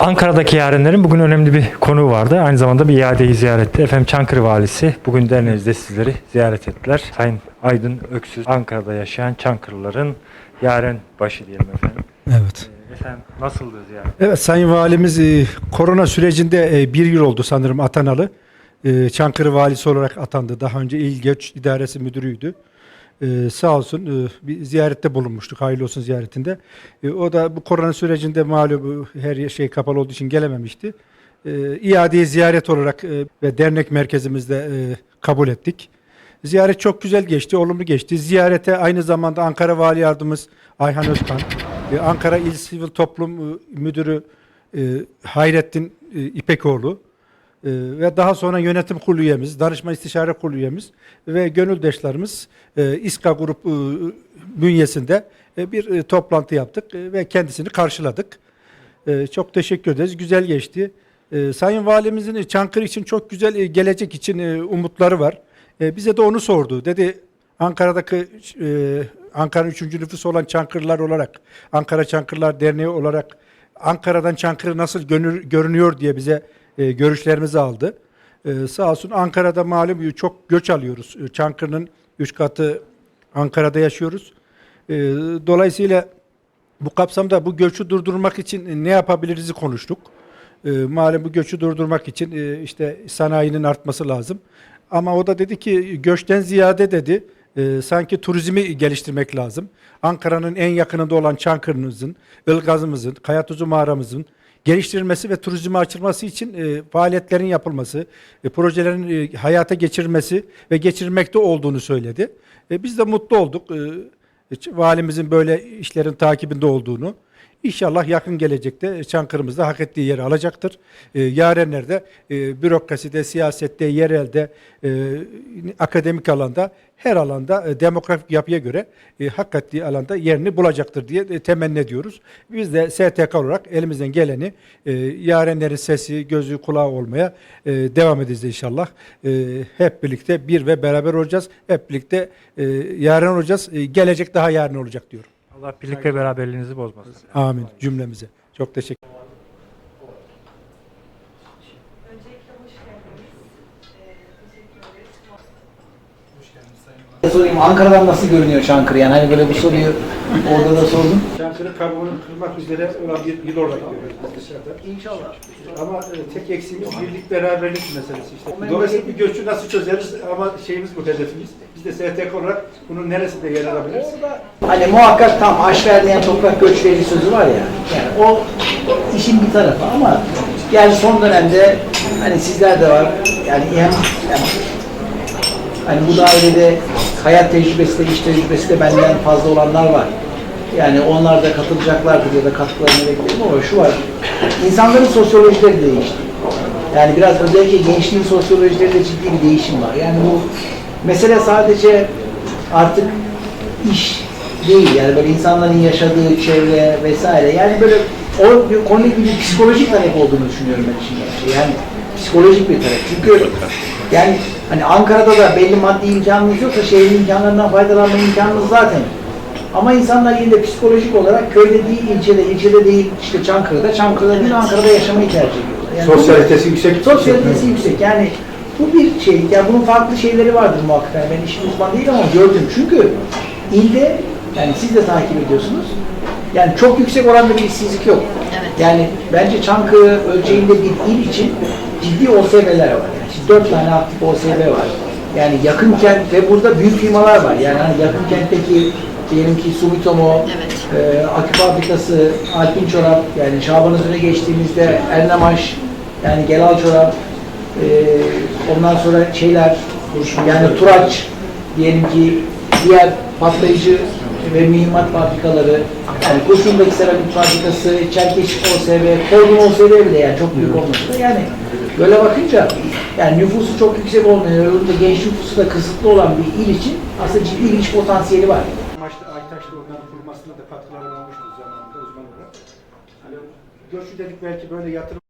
Ankara'daki yarenlerin bugün önemli bir konuğu vardı. Aynı zamanda bir iadeyi ziyaretti. Efendim Çankırı Valisi bugün derneğimizde sizleri ziyaret ettiler. Sayın Aydın Öksüz Ankara'da yaşayan Çankırıların yaren başı diyelim efendim. Evet. Ee, Efendim nasıldı ziyaret? Evet Sayın Valimiz e, korona sürecinde e, bir yıl oldu sanırım atanalı. E, Çankırı Valisi olarak atandı. Daha önce İl Göç İdaresi Müdürüydü. E, sağ olsun e, bir ziyarette bulunmuştuk. Hayırlı olsun ziyaretinde. E, o da bu korona sürecinde malum her şey kapalı olduğu için gelememişti. E, ziyaret olarak e, ve dernek merkezimizde kabul ettik. Ziyaret çok güzel geçti, olumlu geçti. Ziyarete aynı zamanda Ankara Vali Yardımcımız Ayhan Özkan, Ankara İl Sivil Toplum Müdürü Hayrettin e, İpekoğlu ve daha sonra yönetim kurulu üyemiz, danışma istişare kurulu üyemiz ve gönüldaşlarımız e, İSKA Grup e, bünyesinde e, bir e, toplantı yaptık ve kendisini karşıladık. Çok teşekkür ederiz. Güzel geçti. Sayın Valimizin Çankırı için çok güzel gelecek için umutları var. Bize de onu sordu. Dedi Ankara'daki Ankara'nın üçüncü nüfusu olan Çankırılar olarak, Ankara Çankırılar Derneği olarak Ankara'dan Çankırı nasıl görünüyor diye bize e, görüşlerimizi aldı. E, sağ olsun Ankara'da malum çok göç alıyoruz. E, Çankırı'nın üç katı Ankara'da yaşıyoruz. E, dolayısıyla bu kapsamda bu göçü durdurmak için ne yapabiliriz konuştuk. E, malum bu göçü durdurmak için e, işte sanayinin artması lazım. Ama o da dedi ki göçten ziyade dedi e, sanki turizmi geliştirmek lazım. Ankara'nın en yakınında olan Çankırı'mızın, Ilgaz'ımızın, Kayatuzu mağaramızın geliştirilmesi ve turizme açılması için e, faaliyetlerin yapılması, e, projelerin e, hayata geçirilmesi ve geçirmekte olduğunu söyledi. E, biz de mutlu olduk. E, valimizin böyle işlerin takibinde olduğunu. İnşallah yakın gelecekte Çankırı'mızda hak ettiği yeri alacaktır. E, yarenler de e, bürokraside, siyasette, yerelde, e, akademik alanda, her alanda e, demografik yapıya göre e, hak ettiği alanda yerini bulacaktır diye e, temenni ediyoruz. Biz de STK olarak elimizden geleni e, yarenlerin sesi, gözü, kulağı olmaya e, devam edeceğiz inşallah. E, hep birlikte bir ve beraber olacağız. Hep birlikte e, yaren olacağız. E, gelecek daha yarın olacak diyorum. Allah birlik ve beraberliğinizi bozmasın. Amin cümlemize. Çok teşekkür Öncelikle hoş geldiniz. Ee, teşekkür ederiz. sorayım Ankara'dan nasıl görünüyor Çankırı yani hani böyle bu soruyu orada da sordum. Çankırı kabuğunu kırmak üzere olan bir yıl olarak görüyoruz biz dışarıda. İnşallah. Ama e, tek eksiğimiz birlik beraberlik meselesi işte. Dolayısıyla bir göçü nasıl çözeriz ama şeyimiz bu hedefimiz. Biz de STK olarak bunun neresinde yer alabiliriz? Hani muhakkak tam aş vermeyen toprak göç verir sözü var ya. Yani o işin bir tarafı ama yani son dönemde hani sizler de var yani hem yani, hani bu dairede hayat tecrübesi de iş tecrübesi de benden fazla olanlar var. Yani onlar da katılacaklardır ya da katkılarını beklerim ama şu var. İnsanların sosyolojileri değişti. Yani biraz özellikle gençliğin sosyolojilerinde ciddi bir değişim var. Yani bu mesele sadece artık iş değil. Yani böyle insanların yaşadığı çevre vesaire. Yani böyle o bir konudaki bir psikolojik talep olduğunu düşünüyorum ben şimdi. Yani psikolojik bir talep. Çünkü yani hani Ankara'da da belli maddi imkanınız yoksa şehrin imkanlarından faydalanma imkanınız zaten. Ama insanlar yine de psikolojik olarak köyde değil, ilçede, ilçede değil, işte Çankırı'da, Çankırı'da değil, Ankara'da yaşamayı tercih ediyorlar. Yani Sosyalitesi yüksek. Sosyalitesi yüksek. Yani bu bir şey. Yani bunun farklı şeyleri vardır muhakkak. Yani ben işin uzman değilim ama gördüm. Çünkü ilde yani siz de takip ediyorsunuz. Yani çok yüksek oranda bir işsizlik yok. Yani bence Çankırı ölçeğinde bir il için ciddi OSB'ler var. Yani şimdi dört tane aktif OSB var. Yani yakın kent ve burada büyük firmalar var. Yani hani yakın kentteki diyelim ki Sumitomo, e, akü fabrikası, Alpin Çorap, yani Şaban'ın önüne geçtiğimizde Ernemaş, yani Gelal Çorap, e, ondan sonra şeyler, yani Turaç, diyelim ki diğer patlayıcı ve mühimmat fabrikaları, yani Kurşun'daki seramik fabrikası, Çerkeş OSB, Kordon OSB bile yani çok büyük olması da yani böyle bakınca yani nüfusu çok yüksek olmayan, öbüründe genç nüfusu da kısıtlı olan bir il için aslında ciddi iş potansiyeli var. Maçta Aytaş'ta onların kurulmasına da katkıları olmuştu zamanında uzman olarak. Hani göçü dedik belki böyle yatırım